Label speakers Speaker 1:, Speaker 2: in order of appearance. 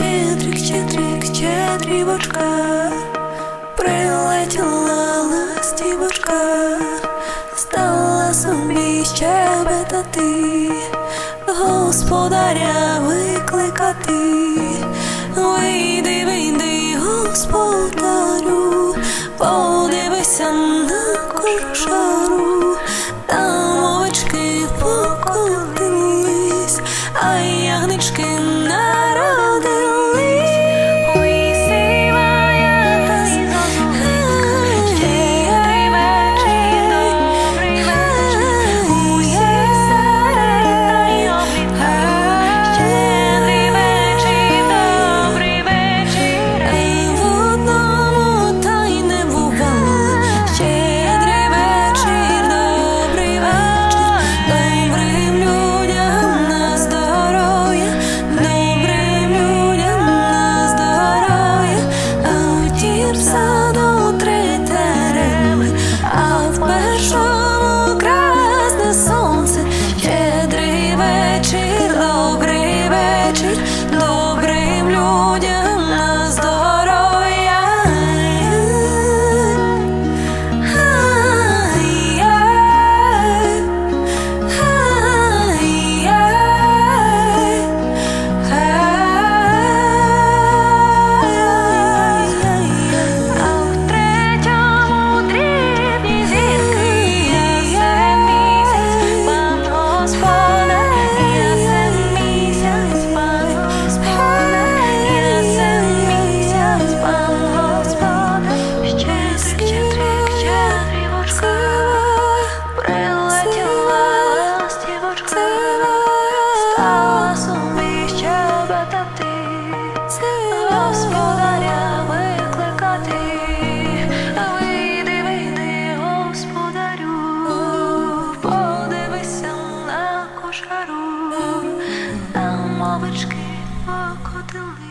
Speaker 1: Чедрик, чедрик, чедрівочка, прилетіла ластівочка, стала собі щебетати, господаря викликати, вийди, вийди, господарю, подивися на кошару, там овечки покотились, а ягнички. жару, а мовички окотили.